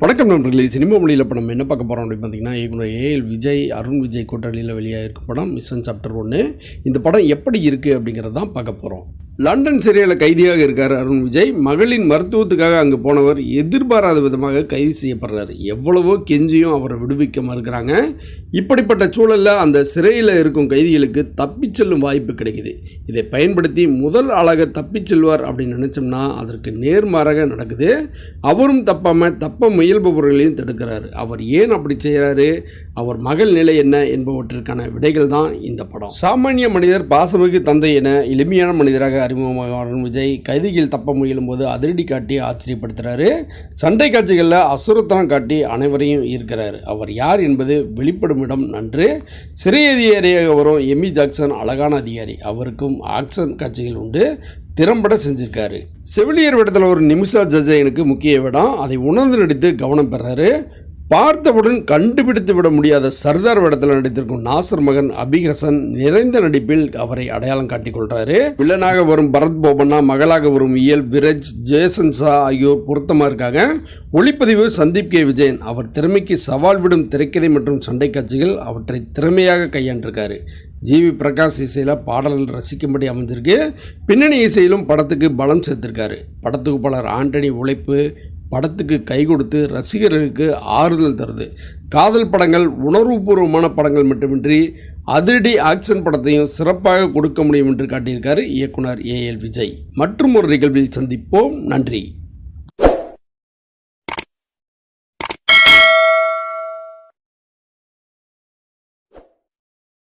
வணக்கம் நண்பர்களே. சினிமா மொழியில் இப்போ நம்ம என்ன பார்க்க போகிறோம் அப்படின்னு பார்த்தீங்கன்னா இயக்குனர் ஏஎல் விஜய் அருண் விஜய் கூட்டணியில் வெளியாகிருக்கும் படம் மிஷன் சாப்டர் ஒன்று இந்த படம் எப்படி இருக்குது அப்படிங்கிறது தான் பார்க்க போகிறோம் லண்டன் சிறையில் கைதியாக இருக்கார் அருண் விஜய். மகளின் மருத்துவத்துக்காக அங்கே போனவர் எதிர்பாராத விதமாக கைது செய்யப்படுறாரு. எவ்வளவோ கெஞ்சியும் அவரை விடுவிக்க மறுக்கிறாங்க. இப்படிப்பட்ட சூழலில் அந்த சிறையில் இருக்கும் கைதிகளுக்கு தப்பிச் செல்லும் வாய்ப்பு கிடைக்குது. இதை பயன்படுத்தி முதல் ஆளாக தப்பிச் செல்வார் அப்படின்னு நினச்சோம்னா அதற்கு நேர்மாறாக நடக்குது. அவரும் தப்பாமல் தப்ப முயல்பவர்களையும் தடுக்கிறாரு. அவர் ஏன் அப்படி செய்கிறாரு அவர் மகள் நிலை என்ன என்பவற்றிற்கான விடைகள் தான் இந்த படம். சாமானிய மனிதர் பாசமிகு தந்தை என எளிமையான மனிதராக அறிமுகமாக அருண் விஜய் கைதிகள் தப்ப முயலும்போது அதிரடி காட்டி ஆச்சரியப்படுத்துகிறாரு சண்டை காட்சிகளில் அசுரத்தனம் காட்டி அனைவரையும் ஈர்க்கிறார். அவர் யார் என்பது வெளிப்படும் இடம் நன்று. சிறை அதிகாரியாக வரும் எமி ஜாக்சன் அழகான அதிகாரி. அவருக்கும் ஆக்ஷன் காட்சிகள் உண்டு. திறம்பட செஞ்சிருக்காரு. செவிலியர் விடத்தில் ஒரு நிமிஷா ஜஜயனுக்கு முக்கிய விடம் அதை உணர்ந்து நடித்து கவனம் பெறாரு. பார்த்தவுடன் கண்டுபிடித்து விட முடியாத சர்தார் வேடத்தில் நடித்திருக்கும் நாசர் மகன் அபிஹசன் நிறைந்த நடிப்பில் அவரை அடையாளம் காட்டிக்கொள்றாரு வில்லனாக வரும் பரத் போபண்ணா மகளாக வரும் இயல் விரஜ் ஜேசன் ஷா ஆகியோர் பொருத்தமாக இருக்காங்க. ஒளிப்பதிவு சந்தீப் கே. விஜயன் அவர் திறமைக்கு சவால் விடும் திரைக்கதை மற்றும் சண்டை காட்சிகள் அவற்றை திறமையாக கையாண்டிருக்காரு. ஜிவி பிரகாஷ் இசையில் பாடல்கள் ரசிக்கும்படி அமைஞ்சிருக்கு. பின்னணி இசையிலும் படத்துக்கு பலம் சேர்த்திருக்காரு. பலர் ஆண்டனி உழைப்பு படத்துக்கு கை கொடுத்து ரசிகர்களுக்கு ஆறுதல் தருது. காதல் படங்கள் உணர்வுபூர்வமான படங்கள் மட்டுமின்றி அதிரடி ஆக்ஷன் படத்தையும் சிறப்பாக கொடுக்க முடியும் என்று காட்டியிருக்கார் இயக்குனர் ஏஎல் விஜய். மற்றும் ஒரு நிகழ்வில் சந்திப்போம். நன்றி.